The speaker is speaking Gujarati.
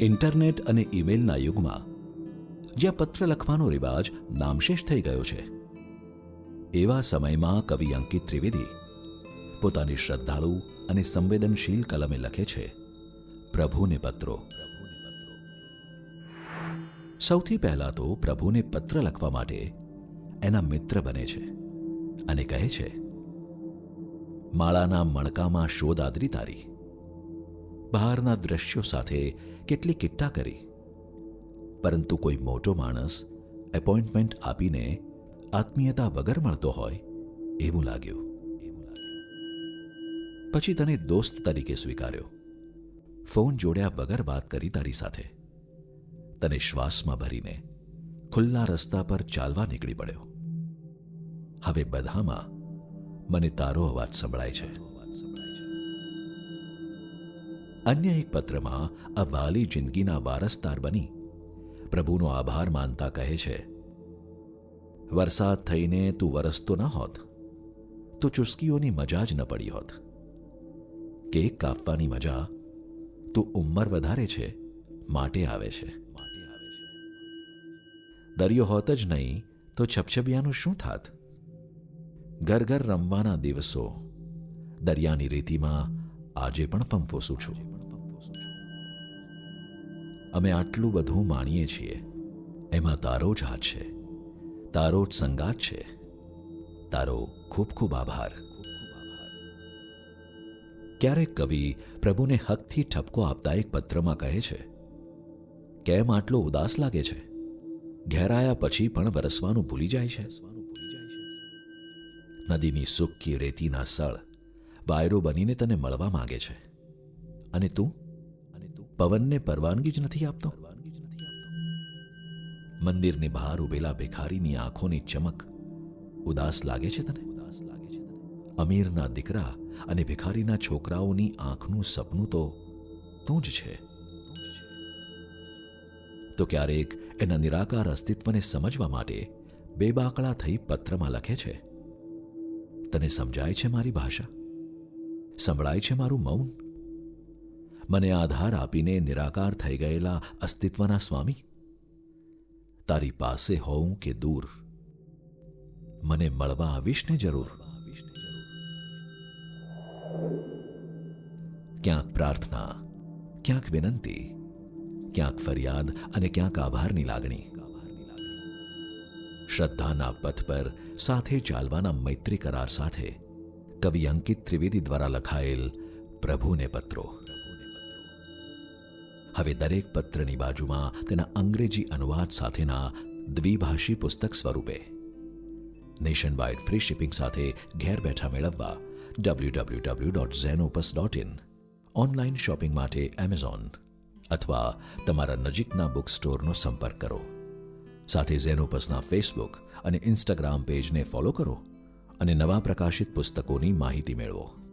ઇન્ટરનેટ અને ઈમેલના યુગમાં, જ્યાં પત્ર લખવાનો રિવાજ નામશેષ થઈ ગયો છે. એવા સમયમાં કવિ અંકિત ત્રિવેદી પોતાની શ્રદ્ધાળુ અને સંવેદનશીલ કલમે લખે છે, પ્રભુને પત્રો. સૌથી પહેલા તો પ્રભુને પત્ર લખવા માટે એના મિત્ર બને છે અને કહે છે, માળાના મણકામાં શોધ આદરી તારી. બહારના દ્રશ્યો સાથે કેટલી કિટ્ટા કરી. પરંતુ કોઈ મોટો માણસ એપોઇન્ટમેન્ટ આપીને આત્મીયતા વગર મળતો હોય એવું લાગ્યું. પછી તને દોસ્ત તરીકે સ્વીકાર્યો. ફોન જોડ્યા વગર વાત કરી તારી સાથે. તને શ્વાસમાં ભરીને ખુલ્લા રસ્તા પર ચાલવા નીકળી પડ્યો. હવે બધામાં મને તારો અવાજ સંભળાય છે. અન્ય એક પત્રમાં આ વાલી જિંદગીના વારસદાર બની. પ્રભુનો આભાર માનતા કહે છે, વરસાદ થઈને તું વરસતો ન હોત. તો ચુસ્કીઓની મજા જ ન પડી હોત. કેક કાપવાની મજા તું ઉંમર વધારે છે, માટે આવે છે. દરિયો હોત જ નહીં તો છપછબિયાનું શું થાત? ઘર ઘર રમવાના દિવસો દરિયાની રેતીમાં આજે પણ પંપોસું છું. અમે આટલું બધું માણીએ છીએ. એમાં તારો જ હાથ છે. તારો જ સંગાત છે. તારો ખૂબ ખૂબ આભાર. ક્યારેક કવિ પ્રભુને હકથી ઠપકો આપતા એક પત્રમાં કહે છે, કેમ આટલો ઉદાસ લાગે છે? ઘેરાયા પછી પણ વરસવાનું ભૂલી જાય છે. નદીની સૂકી રેતીના સળ વાયરો બનીને તને મળવા માંગે છે. અને તું? પવનને પરવાનગી જ નથી આપતો. મંદિરની બહાર ઉભેલા ભિખારીની આંખોની ચમક ઉદાસ લાગે છે તને? ઉદાસ લાગે છે અમીરના દીકરા અને ભિખારીના છોકરાઓની આંખનું સપનું તો તું જ છે. તો ક્યારેક એના નિરાકાર અસ્તિત્વને સમજવા માટે બેબાકળા થઈ પત્રમાં લખે છે, તને સમજાય છે મારી ભાષા? સંભળાય છે મારું મૌન? મને આધાર આપીને નિરાકાર થઈ ગયેલા અસ્તિત્વના સ્વામી તારી પાસે હોઉં કે દૂર મને મળવા આવીશ ને જરૂર ક્યાંક પ્રાર્થના ક્યાંક વિનંતી ક્યાંક ફરિયાદ અને ક્યાંક આભારની લાગણી શ્રદ્ધાના પથ પર સાથે ચાલવાના મૈત્રી કરાર સાથે કવિ અંકિત ત્રિવેદી દ્વારા લખાયેલ પ્રભુને પત્રો હવે દરેક પત્રની બાજુમાં તેના અંગ્રેજી અનુવાદ સાથેના દ્વિભાષી પુસ્તક સ્વરૂપે. નેશન વાઇડ ફ્રી શિપિંગ સાથે ઘેર બેઠા મેળવવા W W W dot Zenopus dot in online shopping માટે એમેઝોન અથવા તમારા નજીકના બુક સ્ટોરનો સંપર્ક કરો. સાથે ઝેનોપસના ફેસબુક અને ઇન્સ્ટાગ્રામ પેજને ફોલો કરો અને નવા પ્રકાશિત પુસ્તકોની માહિતી મેળવો.